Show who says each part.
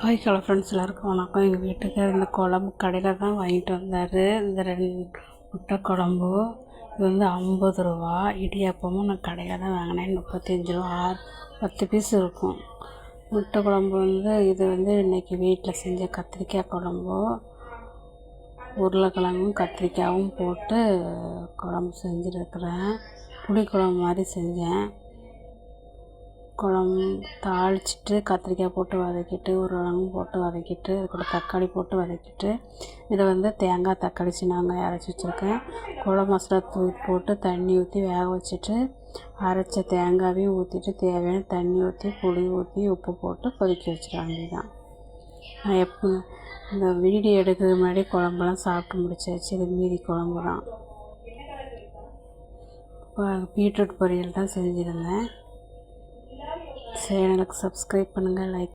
Speaker 1: Hi hello friends எல்லாருக்கும் வணக்கம். எங்கள் வீட்டுக்கார் இந்த குழம்பு கடையில் தான் வாங்கிட்டு வந்தார். இந்த ரெண்டு முட்டை குழம்பு. இது வந்து ஐம்பது ரூபா. இடியாப்பமும் நான் கடையில் தான் வாங்கினேன். முப்பத்தஞ்சு ரூபா. ஆறு பத்து பீஸ் இருக்கும். முட்டை குழம்பு வந்து இது வந்து இன்றைக்கி வீட்டில் செஞ்ச கத்திரிக்காய் குழம்பு. உருளைக்கிழங்கும் கத்திரிக்காயும் போட்டு குழம்பு செஞ்சுருக்கிறேன். புளிக்குழம்பு மாதிரி செஞ்சேன். குழம்பு தாளிச்சிட்டு கத்திரிக்காய் போட்டு வதக்கிட்டு உருளைக்கிழங்கும் போட்டு வதக்கிட்டு அது கூட தக்காளி போட்டு வதக்கிட்டு இதில் வந்து தேங்காய் தக்காளி நாங்கள் அரைச்சி வச்சுருக்கேன். குழம்பு மசாலா தூள் போட்டு தண்ணி ஊற்றி வேக வச்சுட்டு அரைச்ச தேங்காயையும் ஊற்றிட்டு தேவையான தண்ணி ஊற்றி புளி ஊற்றி உப்பு போட்டு கொதிக்க வச்சிட இதுதான் நான் எப்போ இந்த வீடியோ எடுக்கிறதுக்கு முன்னாடி குழம்பெல்லாம் சாப்பிட்டு முடிச்சாச்சு. இது மீதி குழம்பு தான் இப்போ பீட்ரூட் பொரியல் தான் செஞ்சுருந்தேன். சேனலுக்கு சப்ஸ்கிரைப் பண்ணுங்கள் லைக்